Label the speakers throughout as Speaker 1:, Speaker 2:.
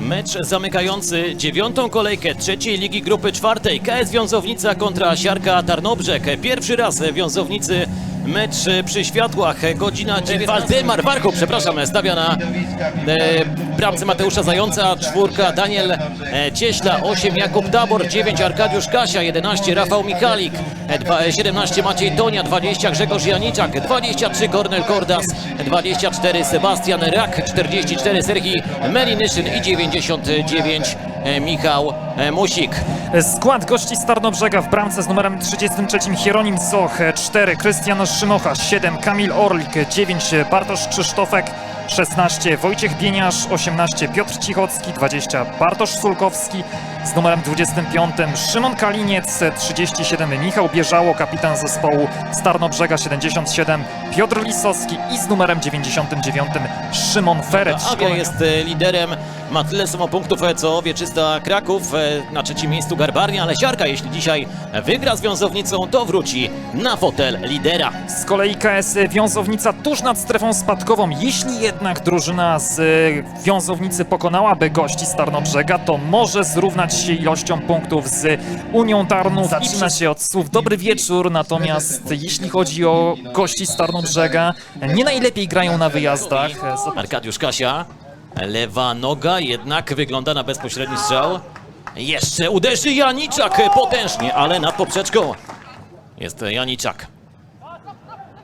Speaker 1: Mecz zamykający dziewiątą kolejkę trzeciej ligi grupy czwartej. KS Wiązownica kontra Siarka Tarnobrzeg. Pierwszy raz Wiązownicy mecz przy światłach. Godzina 9. Waldemar Warchoł, przepraszam, stawia na e, bramce Mateusza Zająca. Czwórka Daniel e, Cieśla, 8 Jakub Tabor, 9 Arkadiusz Kasia, 11 Rafał Michalik, e, dwa- e, 17 Maciej Tonia, 20 Grzegorz Janiczak, 23 Kornel Kordas, 24 Sebastian Rak, 44 Serhii Melinyszyn i 99 e, Michał e, Musik.
Speaker 2: Skład gości z Tarnobrzega w bramce z numerem 33 Hieronim Zoch, 4 Krystian Szymocha, 7 Kamil Orlik, 9 Bartosz Krzysztofek, 16 Wojciech Bieniasz, 18 Piotr Cichocki, 20 Bartosz Sulkowski, z numerem 25 Szymon Kaliniec, 37 Michał Bierzało, kapitan zespołu z Tarnobrzega, 77 Piotr Lisowski. I z numerem 99 Szymon Ferec.
Speaker 1: Awia jest e, liderem, ma tyle samo punktów e, co Wieczysta Kraków, e, na trzecim miejscu Garbarnia, ale Siarka jeśli dzisiaj wygra z Wiązownicą, to wróci na fotel lidera.
Speaker 2: Z kolei KS Wiązownica tuż nad strefą spadkową. Jeśli jednak drużyna z e, Wiązownicy pokonałaby gości z Tarnobrzega, to może zrównać się ilością punktów z Unią Tarnów. Zaczyna się od słów dobry wieczór, natomiast jeśli chodzi o gości z Tarnobrzega, nie najlepiej grają na wyjazdach.
Speaker 1: Arkadiusz Kasia, lewa noga jednak wygląda na bezpośredni strzał. Jeszcze uderzy Janiczak potężnie, ale nad poprzeczką jest Janiczak.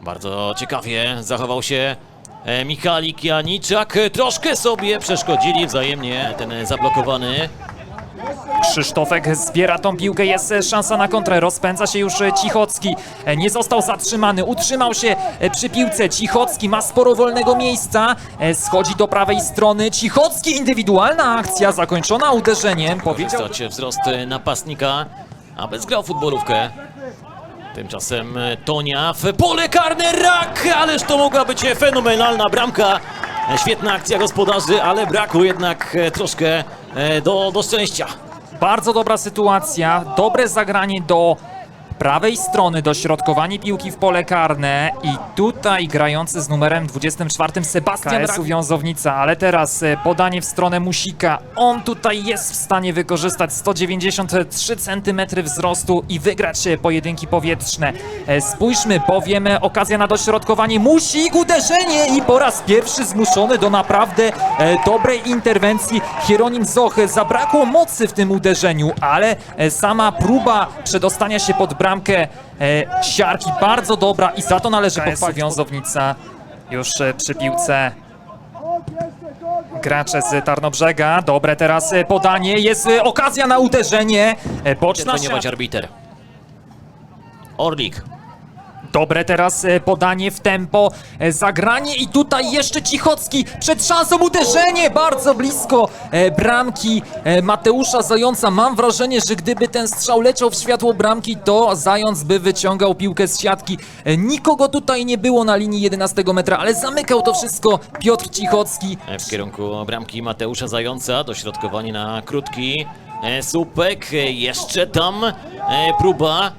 Speaker 1: Bardzo ciekawie zachował się e, Michalik Janiczak. Troszkę sobie przeszkodzili wzajemnie ten zablokowany.
Speaker 2: Krzysztofek zbiera tą piłkę, jest szansa na kontrę, rozpędza się już Cichocki, nie został zatrzymany, utrzymał się przy piłce, Cichocki ma sporo wolnego miejsca, schodzi do prawej strony, Cichocki, indywidualna akcja zakończona uderzeniem, powiedział...
Speaker 1: Korzystać wzrost napastnika, aby zgrał futbolówkę. Tymczasem Tonia w pole karne, rak! Ależ to mogła być fenomenalna bramka. Świetna akcja gospodarzy, ale brakło jednak troszkę do, do szczęścia.
Speaker 2: Bardzo dobra sytuacja, dobre zagranie do prawej strony, dośrodkowanie piłki w pole karne i tutaj grający z numerem 24 Sebastian KS Wiązownica, ale teraz e, podanie w stronę Musika. On tutaj jest w stanie wykorzystać 193 cm wzrostu i wygrać e, pojedynki powietrzne. E, Spójrzmy bowiem, okazja na dośrodkowanie. Musik, uderzenie i po raz pierwszy zmuszony do naprawdę dobrej interwencji. Hieronim Zoch zabrakło mocy w tym uderzeniu, ale sama próba przedostania się pod bramkę e, siarki bardzo dobra i za to należy pochwalić Wiązownica już e, przy piłce. Gracze z Tarnobrzega, dobre teraz e, podanie, jest e, okazja na uderzenie. Boczna siatka.
Speaker 1: arbiter. Orlik.
Speaker 2: Dobre teraz e, podanie w tempo, e, zagranie i tutaj jeszcze Cichocki przed szansą uderzenie bardzo blisko e, bramki Mateusza Zająca. Mam wrażenie, że gdyby ten strzał leciał w światło bramki, to Zając by wyciągał piłkę z siatki. Nikogo tutaj nie było na linii 11 metra, ale zamykał to wszystko Piotr Cichocki.
Speaker 1: W kierunku bramki Mateusza Zająca. Dośrodkowanie na krótki słupek. Jeszcze tam próba.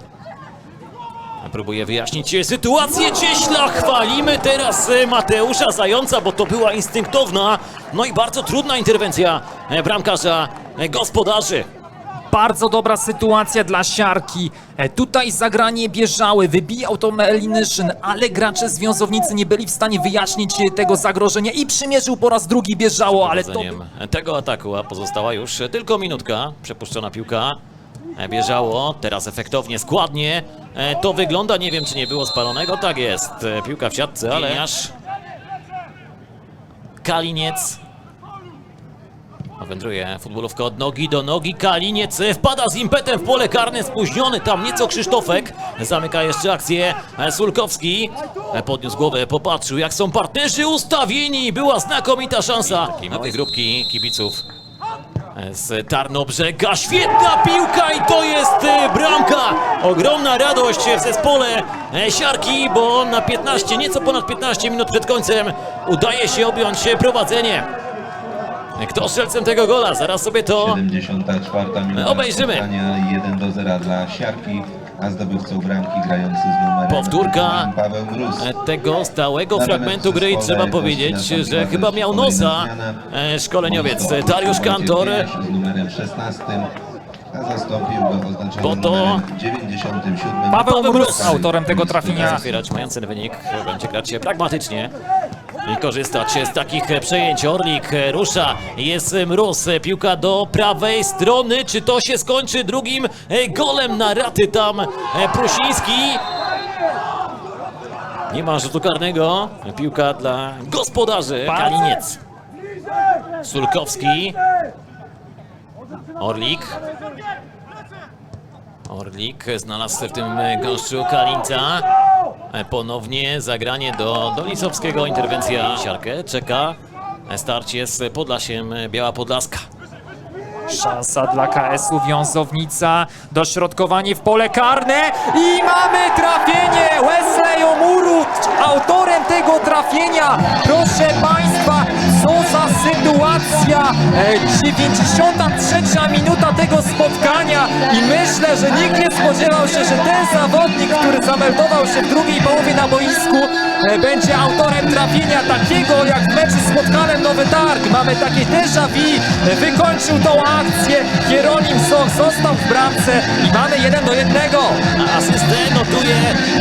Speaker 1: Próbuje wyjaśnić sytuację. Cieśla chwalimy teraz e, Mateusza Zająca, bo to była instynktowna, no i bardzo trudna interwencja e, bramkarza e, gospodarzy.
Speaker 2: Bardzo dobra sytuacja dla siarki. Tutaj zagranie bieżały, wybijał to Melinyszyn, ale gracze związownicy nie byli w stanie wyjaśnić tego zagrożenia i przymierzył po raz drugi bieżało, ale to...
Speaker 1: Tego ataku, a pozostała już tylko minutka. Przepuszczona piłka. Bieżało, teraz efektownie, składnie. E, To wygląda, nie wiem czy nie było spalonego, tak jest. E, Piłka w siatce, ale aż Kaliniec. Wędruje futbolówka od nogi do nogi. Kaliniec e, wpada z impetem w pole karne, spóźniony tam nieco Krzysztofek. Zamyka jeszcze akcję Sulkowski. Podniósł głowę, popatrzył jak są partnerzy ustawieni. Była znakomita szansa. Klimaty grupki kibiców z Tarnobrzega. Świetna piłka i to jest bramka. Ogromna radość w zespole e, Siarki, bo na 15, nieco ponad 15 minut przed końcem udaje się objąć e, prowadzenie. Kto strzelcem tego gola? Zaraz sobie to
Speaker 3: 74 minuta
Speaker 1: Obejrzymy.
Speaker 3: spotkania, 1 do 0 dla Siarki. a zdobywcą bramki grający z numerem
Speaker 1: Powtórka
Speaker 3: Paweł Mróz.
Speaker 1: tego stałego
Speaker 3: Natomiast
Speaker 1: fragmentu gry i trzeba powiedzieć, że chyba miał nosa e, szkoleniowiec Dariusz Kantor.
Speaker 3: Z numerem 16, a zastąpił go oznaczonym
Speaker 1: Bo to-
Speaker 3: numerem 97.
Speaker 2: Paweł
Speaker 1: Mróz.
Speaker 2: Autorem tego trafienia.
Speaker 1: Otwierać mający ten wynik, będzie grać się pragmatycznie i korzystać z takich przejęć. Orlik rusza, jest mróz, piłka do prawej strony. Czy to się skończy drugim golem na raty tam Prusiński? Nie ma rzutu karnego. Piłka dla gospodarzy. Kaliniec. Sulkowski. Orlik. Orlik znalazł w tym gąszczu Kalinca. Ponownie zagranie do Dolisowskiego. Interwencja siarkę czeka. Starcie z Podlasiem Biała Podlaska.
Speaker 2: Szansa dla KS-u Wiązownica, dośrodkowanie w pole karne i mamy trafienie! Wesley Omuru autorem tego trafienia. Proszę Państwa, sytuacja! E, 93 minuta tego spotkania i myślę, że nikt nie spodziewał się, że ten zawodnik, który zameldował się w drugiej połowie na boisku, e, będzie autorem trafienia takiego jak w meczu z Spotkanem Nowy Targ. Mamy takie déjà vu, e, wykończył tą akcję, Hieronim Soch został w bramce i mamy jeden do jednego.
Speaker 1: A asystę notuje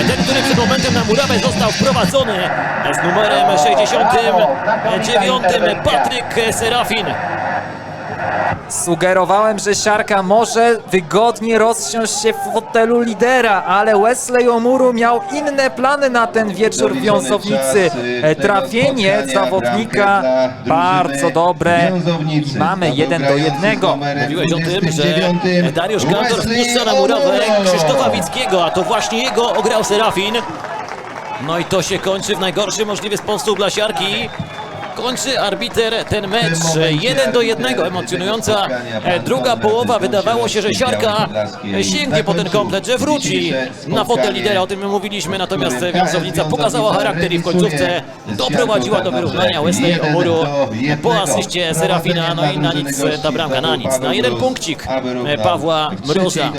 Speaker 1: ten, który przed momentem na murawę został wprowadzony z numerem 69 Patryk Serafin.
Speaker 2: Sugerowałem, że Siarka może wygodnie rozsiąść się w fotelu lidera, ale Wesley Omuru miał inne plany na ten wieczór w Wiązownicy. Trafienie zawodnika bardzo dobre i mamy jeden do jednego.
Speaker 1: Mówiłeś o tym, że
Speaker 3: 29
Speaker 1: Dariusz Kantor wpuszcza na murawę. Krzysztofa Wickiego, a to właśnie jego ograł Serafin. No i to się kończy w najgorszy możliwy sposób dla siarki. Kończy arbiter ten mecz 1 do 1. Emocjonująca druga połowa. Wydawało się, że siarka sięgnie po ten komplet, że wróci na fotel lidera. O tym my mówiliśmy, natomiast Wiązownica pokazała charakter i w końcówce doprowadziła do wyrównania Wesley Omuru po asyście Serafina. No i na nic ta bramka, na nic. Na jeden punkcik Pawła Mroza.